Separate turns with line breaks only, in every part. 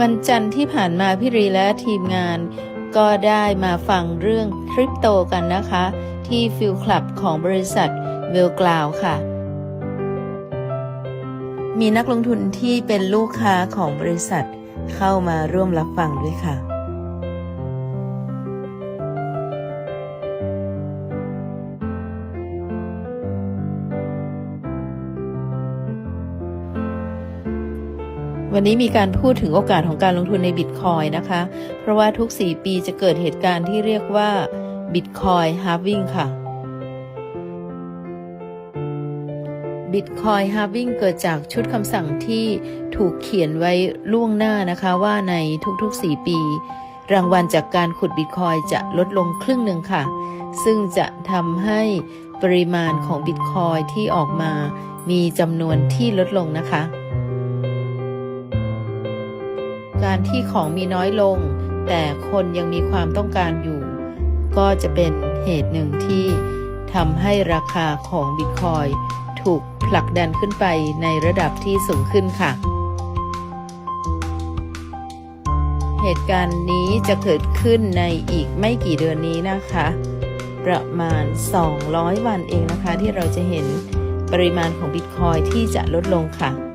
วันจันทร์ที่ผ่านมาพี่รีและทีมงาน ก็ได้มาฟังเรื่องคริปโตกันนะคะ ที่ฟิลคลับของบริษัทเวลกลาวค่ะ มีนักลงทุนที่เป็นลูกค้าของบริษัทเข้ามาร่วมรับฟังด้วยค่ะ วันนี้มีการพูดถึงโอกาสของการลงทุนในบิตคอยนะคะ เพราะว่าทุก 4 ปีจะเกิดเหตุการณ์ที่เรียกว่าบิตคอยฮาร์วิ่งค่ะบิตคอยฮาร์วิ่งเกิดจากชุดคำสั่งที่ถูกเขียนไว้ล่วงหน้านะคะว่าในทุกๆ 4 ปี รางวัลจากการขุดบิตคอยจะลดลงครึ่งหนึ่งค่ะ ซึ่งจะทำให้ปริมาณของบิตคอยที่ออกมามีจำนวนที่ลดลงนะคะ การที่ของมีน้อยลง แต่คนยังมีความต้องการอยู่ ก็จะเป็นเหตุหนึ่งที่ทำให้ราคาของบิตคอยถูกผลักดันขึ้นไปในระดับที่สูงขึ้นค่ะ เหตุการณ์นี้จะเกิดขึ้นในอีกไม่กี่เดือนนี้นะคะ ประมาณ 200 วันเองนะคะ ที่เราจะเห็นปริมาณของบิตคอยที่จะลดลงค่ะ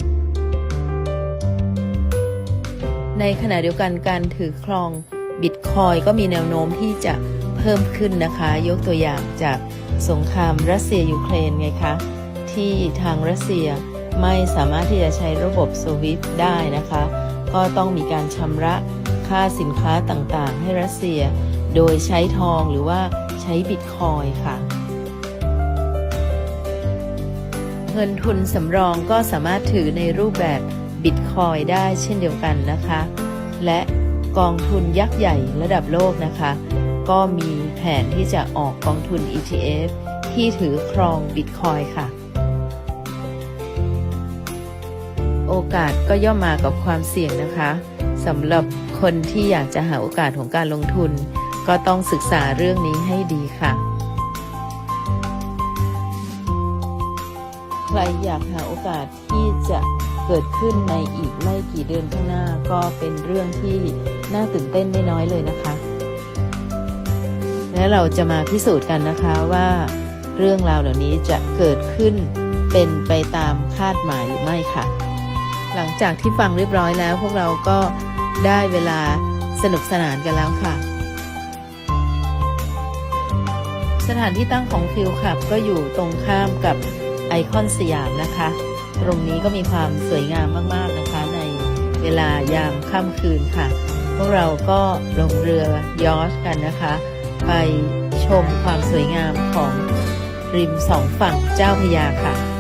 ในขณะเดียวกันการถือครองบิตคอยก็มีแนวโน้มที่จะเพิ่มขึ้นนะคะ ยกตัวอย่างจากสงครามรัสเซียยูเครนไงคะ ที่ทางรัสเซียไม่สามารถที่จะใช้ระบบสวิฟตได้นะคะ ก็ต้องมีการชำระค่าสินค้าต่างๆ ให้รัสเซีย โดยใช้ทองหรือว่าใช้บิตคอยค่ะ เงินทุนสำรองก็สามารถถือในรูปแบบ บิตคอยได้เช่นเดียวกันนะคะ และกองทุนยักษ์ใหญ่ระดับโลกนะคะ ก็มีแผนที่จะออกกองทุน ETF ที่ถือครองบิตคอยค่ะ โอกาสก็ย่อมมากับความเสี่ยงนะคะสำหรับคนที่อยากจะหาโอกาสของการลงทุน ก็ต้องศึกษาเรื่องนี้ให้ดีค่ะ ใครอยากหาโอกาสที่จะ เกิดขึ้นในอีกไม่กี่เดือนข้างหน้าก็เป็นเรื่องที่น่าตื่นเต้นไม่น้อยเลยนะคะ และเราจะมาพิสูจน์กันนะคะว่าเรื่องราวเหล่านี้จะเกิดขึ้นเป็นไปตามคาดหมายหรือไม่ค่ะ หลังจากที่ฟังเรียบร้อยแล้ว พวกเราก็ได้เวลาสนุกสนานกันแล้วค่ะ สถานที่ตั้งของฟิลขับก็อยู่ตรงข้ามกับไอคอนสยามนะคะ ตรงนี้ก็มีความสวยงามมากๆนะคะ ในเวลายามค่ำคืนค่ะ พวกเราก็ลงเรือยอชกันนะคะ ไปชมความสวยงามของริมสองฝั่งเจ้าพยาค่ะ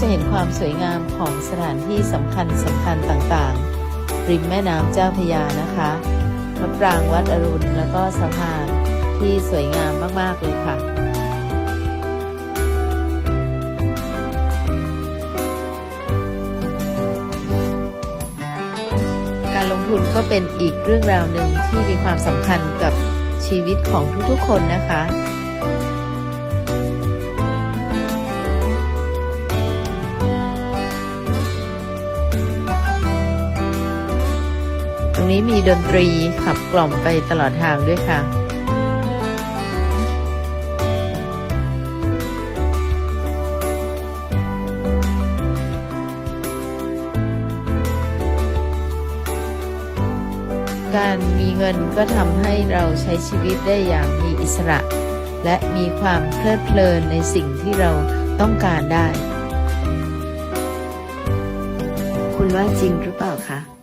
จะเห็นความสวยงามของสถานที่สำคัญสำคัญต่างๆ ริมแม่น้ำเจ้าพยานะคะพระปรางวัดอรุณแล้วก็สะพานที่สวยงามมาก ๆ เลยค่ะการลงทุนก็เป็นอีกเรื่องราวหนึ่งที่มีความสำคัญกับชีวิตของทุกๆ คนนะคะ รงนี้มีดนตรีขับกล่อมไปตลอดทางด้วยค่ะ การมีเงินก็ทำให้เราใช้ชีวิตได้อย่างมีอิสระ และมีความเพลิดเพลินในสิ่งที่เราต้องการได้ คุณว่าจริงหรือเปล่าคะ